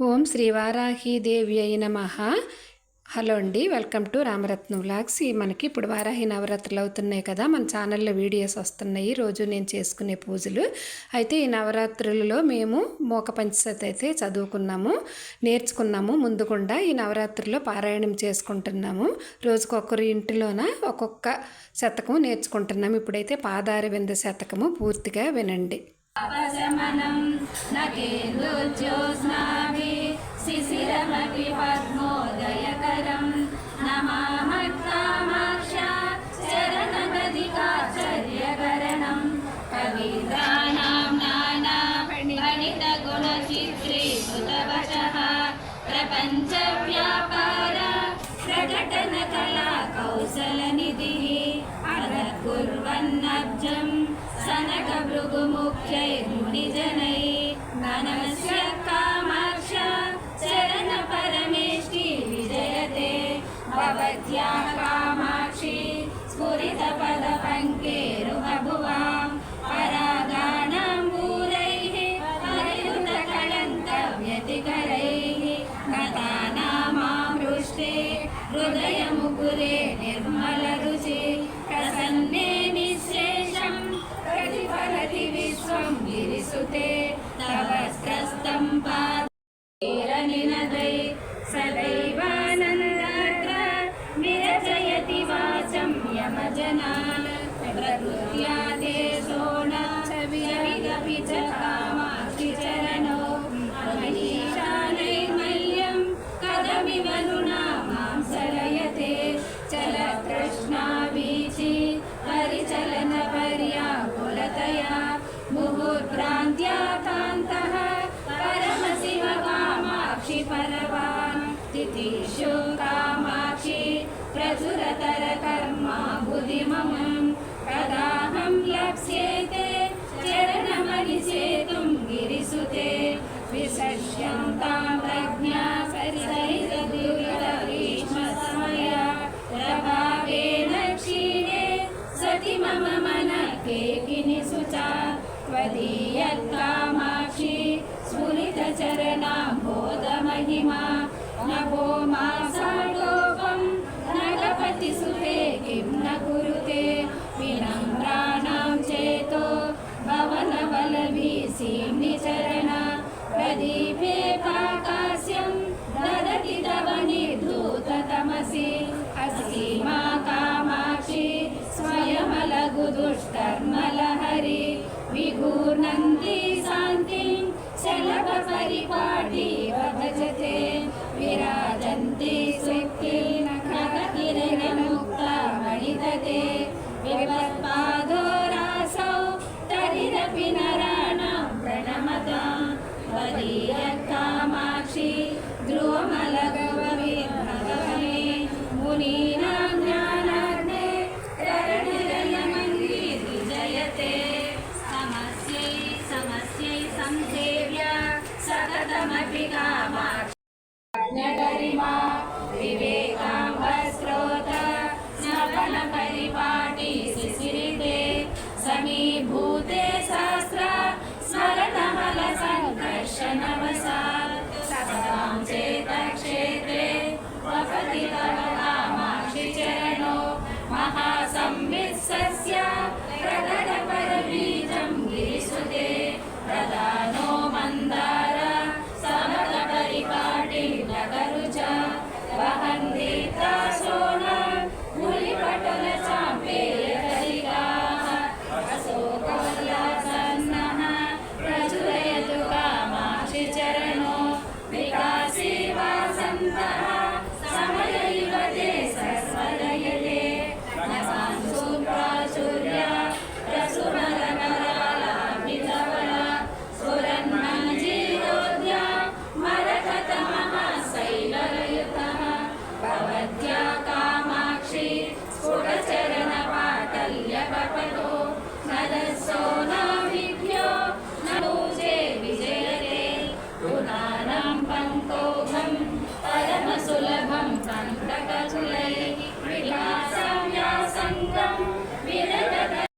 ఓం శ్రీవారాహీదేవి అయి మహా హలో అండి వెల్కమ్ టు రామరత్నం వ్లాగ్స్. మనకి ఇప్పుడు వారాహి నవరాత్రులు అవుతున్నాయి కదా మన ఛానల్లో వీడియోస్ వస్తున్నాయి. రోజు నేను చేసుకునే పూజలు. అయితే ఈ నవరాత్రులలో మేము మోక పంచసతి అయితే చదువుకున్నాము నేర్చుకున్నాము ముందుకుండా ఈ నవరాత్రుల్లో పారాయణం చేసుకుంటున్నాము. రోజుకొకరి ఇంటిలోన ఒక్కొక్క శతకం నేర్చుకుంటున్నాము. ఇప్పుడైతే పాదార వింద శతకము పూర్తిగా వినండి. न केन्दुज्योत्स्नाभि शिशिरमपि पद्मोदयकरं नमामत्कामाक्षा चरणगदिकाचर्यकरणं कवीन्द्राणां नाना गणितगुणचित्रीकृतवचः प्रपञ्चव्यापार प्रकटनकला कौशलनिधिः अदकुर्वन्नब्जं सनकभृगुमुख्यैर्मुनिजनैः नमस्य भवत्याः कामाक्षि स्फुरितपदपङ्केरुहभुवां परागाणाम्बूरैः परियुतकलङ्कव्यतिकरैः गतानामामृष्टे हृदयमुकुरे निर्मलरुचि नभो मा साडोपं नगपतिसुते किं न कुरुते विनम्राणां चेतो भवनवलभीसीम्नि चरण प्रदीपे पाकास्यं ददति तव निर्धूततमसि असीमा कामाक्षि स्वयमलगुदुष्कर्मलहरि विघूर्णन्ति शान्तिं शलभपरिपाटीव भजते खिरेणिततेवदोरासौ तरिरपि नराणां राणां प्रणमता। त्वरीयकामाक्षी ध्रुव Yeah. pantog ng